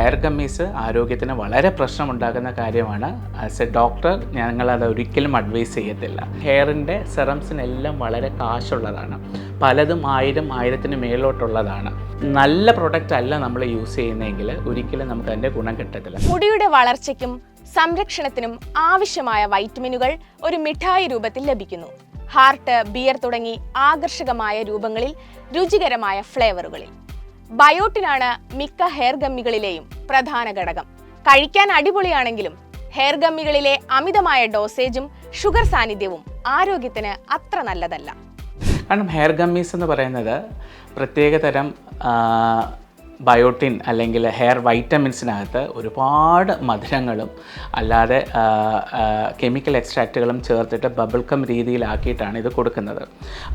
Hair kameez ആരോഗ്യത്തിന് വളരെ പ്രശ്നമുണ്ടാക്കുന്ന കാര്യമാണ്. ആസ് എ ഡോക്ടർ ഞങ്ങളത് ഒരിക്കലും അഡ്വൈസ് ചെയ്യത്തില്ല. ഹെയറിന്റെ സെറംസിനെല്ലാം വളരെ കാശുള്ളതാണ്. പലതും ആയിരം ആയിരത്തിന് മേലോട്ടുള്ളതാണ്. നല്ല പ്രൊഡക്റ്റ് അല്ല നമ്മൾ യൂസ് ചെയ്യുന്നതെങ്കിൽ ഒരിക്കലും നമുക്ക് അതിന്റെ ഗുണം കിട്ടത്തില്ല. മുടിയുടെ വളർച്ചയ്ക്കും സംരക്ഷണത്തിനും ആവശ്യമായ വൈറ്റമിനുകൾ ഒരു മിഠായി രൂപത്തിൽ ലഭിക്കുന്നു. ഹാർട്ട് ബിയർ തുടങ്ങി ആകർഷകമായ രൂപങ്ങളിൽ രുചികരമായ ഫ്ലേവറുകളിൽ ബയോട്ടിനാണ് മിക്ക ഹെയർ ഗമ്മികളിലെയും പ്രധാന ഘടകം. കഴിക്കാൻ അടിപൊളിയാണെങ്കിലും ഹെയർ ഗമ്മികളിലെ അമിതമായ ഡോസേജും ഷുഗർ സാന്നിധ്യവും ആരോഗ്യത്തിന് അത്ര നല്ലതല്ല. കാരണം ഹെയർ ഗമ്മീസ് എന്ന് പറയുന്നത് പ്രത്യേകതരം ബയോട്ടിൻ അല്ലെങ്കിൽ ഹെയർ വൈറ്റമിൻസിനകത്ത് ഒരുപാട് മധുരങ്ങളും അല്ലാതെ കെമിക്കൽ എക്സ്ട്രാക്റ്റുകളും ചേർത്തിട്ട് ബബിൾക്കം രീതിയിലാക്കിയിട്ടാണ് ഇത് കൊടുക്കുന്നത്.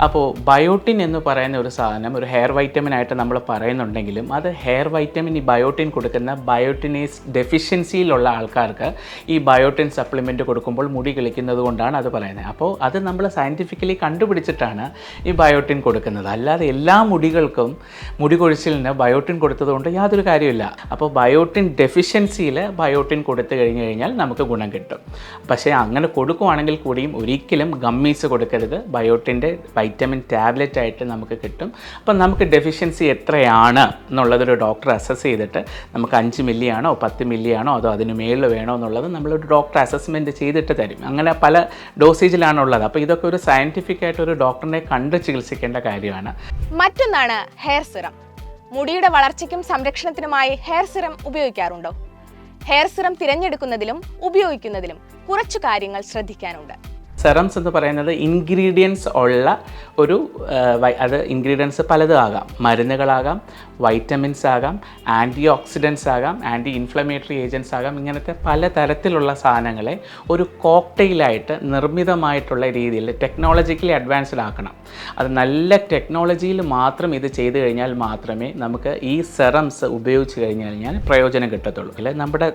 അപ്പോൾ ബയോട്ടിൻ എന്ന് പറയുന്ന ഒരു സാധനം ഒരു ഹെയർ വൈറ്റമിൻ ആയിട്ട് നമ്മൾ പറയുന്നുണ്ടെങ്കിലും അത് ഹെയർ വൈറ്റമിൻ ഈ ബയോട്ടിൻ കൊടുക്കുന്ന ബയോട്ടിനേസ് ഡെഫിഷ്യൻസിയിലുള്ള ആൾക്കാർക്ക് ഈ ബയോട്ടിൻ സപ്ലിമെന്റ് കൊടുക്കുമ്പോൾ മുടി കിളിക്കുന്നത് കൊണ്ടാണ് അത് പറയുന്നത്. അപ്പോൾ അത് നമ്മൾ സയന്റിഫിക്കലി കണ്ടുപിടിച്ചിട്ടാണ് ഈ ബയോട്ടിൻ കൊടുക്കുന്നത്. അല്ലാതെ എല്ലാ മുടികൾക്കും മുടി കൊഴിച്ചിലിന് ബയോട്ടിൻ കൊടുത്തതുകൊണ്ട് യാതൊരു കാര്യമില്ല അപ്പോൾ ബയോട്ടിൻ ഡെഫിഷ്യൻസിയിൽ ബയോട്ടിൻ കൊടുത്തു കഴിഞ്ഞ് കഴിഞ്ഞാൽ നമുക്ക് ഗുണം കിട്ടും. പക്ഷേ അങ്ങനെ കൊടുക്കുവാണെങ്കിൽ കൂടിയും ഒരിക്കലും ഗമ്മീസ് കൊടുക്കരുത്. ബയോട്ടിന്റെ വൈറ്റമിൻ ടാബ്ലറ്റ് ആയിട്ട് നമുക്ക് കിട്ടും. അപ്പം നമുക്ക് ഡെഫിഷ്യൻസി എത്രയാണ് എന്നുള്ളതൊരു ഡോക്ടർ അസസ് ചെയ്തിട്ട് നമുക്ക് അഞ്ച് മില്ലി ആണോ പത്ത് മില്ലി ആണോ അതോ അതിന് മേളിൽ വേണോ എന്നുള്ളത് നമ്മളൊരു ഡോക്ടർ അസസ്മെന്റ് ചെയ്തിട്ട് തരും. അങ്ങനെ പല ഡോസേജിലാണുള്ളത് അപ്പോൾ ഇതൊക്കെ ഒരു സയന്റിഫിക് ആയിട്ട് ഒരു ഡോക്ടറിനെ കണ്ട് ചികിത്സിക്കേണ്ട കാര്യമാണ്. മറ്റൊന്നാണ് ഹെയർ സിറം മുടിയുടെ വളർച്ചയ്ക്കും സംരക്ഷണത്തിനുമായി ഹെയർ സിറം ഉപയോഗിക്കാറുണ്ടോ. ഹെയർ സിറം തിരഞ്ഞെടുക്കുന്നതിലും ഉപയോഗിക്കുന്നതിലും കുറച്ചു കാര്യങ്ങൾ ശ്രദ്ധിക്കാനുണ്ട്. സെറംസ് എന്ന് പറയുന്നത് ഇൻഗ്രീഡിയൻസ് ഉള്ള ഒരു അത് ഇൻഗ്രീഡിയൻസ് പലതും ആകാം. മരുന്നുകളാകാം വൈറ്റമിൻസ് ആകാം ആന്റി ഓക്സിഡൻസ് ആകാം ആന്റി ഇൻഫ്ലമേറ്ററി ഏജൻസ് ആകാം ഇങ്ങനത്തെ പല തരത്തിലുള്ള സാധനങ്ങളെ ഒരു കോക്ടെയിലായിട്ട് നിർമ്മിതമായിട്ടുള്ള രീതിയിൽ ടെക്നോളജിക്കലി അഡ്വാൻസ്ഡ് ആക്കണം. അത് നല്ല ടെക്നോളജിയിൽ മാത്രം ഇത് ചെയ്തു കഴിഞ്ഞാൽ മാത്രമേ നമുക്ക് ഈ സെറംസ് ഉപയോഗിച്ച് കഴിഞ്ഞ് കഴിഞ്ഞാൽ പ്രയോജനം കിട്ടത്തുള്ളൂ. അല്ലെ നമ്മുടെ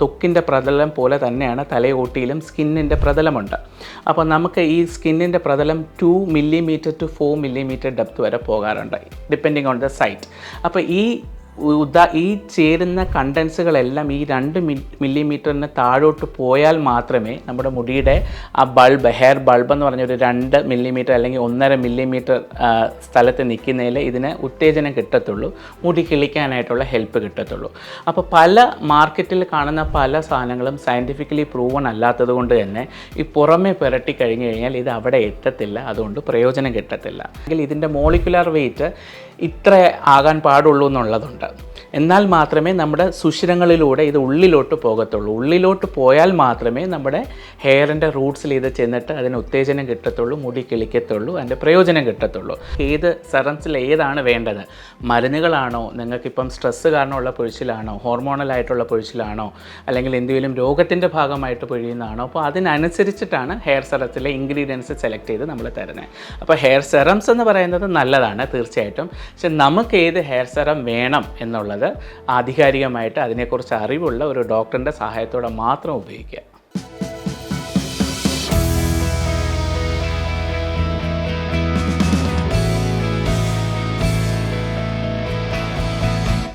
ത്വക്കിന്റെ പ്രതലം പോലെ തന്നെയാണ് തലയോട്ടിയിലും സ്കിന്നിന്റെ പ്രതലമുണ്ട്. അപ്പോൾ നമുക്ക് ഈ സ്കിന്നിന്റെ പ്രതലം two millimetre to four millimetre depth വരെ പോകാറുണ്ട് ഡിപ്പെൻഡിങ് ഓൺ ദ സൈറ്റ് അപ്പോൾ ഈ ഉദാ ഈ ചേരുന്ന കണ്ടൻസുകളെല്ലാം ഈ രണ്ട് മില്ലിമീറ്ററിന് താഴോട്ട് പോയാൽ മാത്രമേ നമ്മുടെ മുടിയുടെ ആ ബൾബ് ഹെയർ ബൾബ് എന്ന് പറഞ്ഞ ഒരു രണ്ട് മില്ലിമീറ്റർ അല്ലെങ്കിൽ ഒന്നര മില്ലിമീറ്റർ സ്ഥലത്ത് നിൽക്കുന്നതിൽ ഇതിന് ഉത്തേജനം കിട്ടത്തുള്ളൂ. മുടി കിളിക്കാനായിട്ടുള്ള ഹെൽപ്പ് കിട്ടത്തുള്ളൂ. അപ്പോൾ പല മാർക്കറ്റിൽ കാണുന്ന പല സാധനങ്ങളും സയന്റിഫിക്കലി പ്രൂവൺ അല്ലാത്തത് കൊണ്ട് തന്നെ ഈ പുറമേ പുരട്ടി കഴിഞ്ഞ് കഴിഞ്ഞാൽ ഇത് അവിടെ എത്തത്തില്ല. അതുകൊണ്ട് പ്രയോജനം കിട്ടത്തില്ല. അല്ലെങ്കിൽ ഇതിന്റെ മോളിക്കുലാർ വെയിറ്റ് ഇത്ര ആകാൻ പാടുള്ളൂ എന്നുള്ളതുണ്ട്. എന്നാൽ മാത്രമേ നമ്മുടെ സുഷിരങ്ങളിലൂടെ ഇത് ഉള്ളിലോട്ട് പോകത്തുള്ളൂ. ഉള്ളിലോട്ട് പോയാൽ മാത്രമേ നമ്മുടെ ഹെയറിന്റെ റൂട്ട്സിൽ ഇത് ചെന്നിട്ട് അതിന് ഉത്തേജനം കിട്ടത്തുള്ളൂ മുടി കിളിക്കത്തുള്ളൂ അതിന്റെ പ്രയോജനം കിട്ടത്തുള്ളൂ. ഏത് സെറംസിൽ ഏതാണ് വേണ്ടത്? മരുന്നുകളാണോ? നിങ്ങൾക്കിപ്പം സ്ട്രെസ്സ് കാരണമുള്ള പൊഴിച്ചിലാണോ? ഹോർമോണലായിട്ടുള്ള പൊഴിച്ചിലാണോ? അല്ലെങ്കിൽ എന്തെങ്കിലും രോഗത്തിന്റെ ഭാഗമായിട്ട് പൊഴിയുന്നതാണോ? അപ്പോൾ അതിനനുസരിച്ചിട്ടാണ് ഹെയർ സെറത്തിലെ ഇൻഗ്രീഡിയൻസ് സെലക്ട് ചെയ്ത് നമ്മൾ തരുന്നത് അപ്പോൾ ഹെയർ സെറംസ് എന്ന് പറയുന്നത് നല്ലതാണ് തീർച്ചയായിട്ടും. പക്ഷെ നമുക്ക് ഏത് ഹെയർ സെറം വേണം എന്നുള്ളത് ആധികാരികമായിട്ട് അതിനെക്കുറിച്ച് അറിവുള്ള ഒരു ഡോക്ടറിന്റെ സഹായത്തോടെ മാത്രം ഉപയോഗിക്കുക.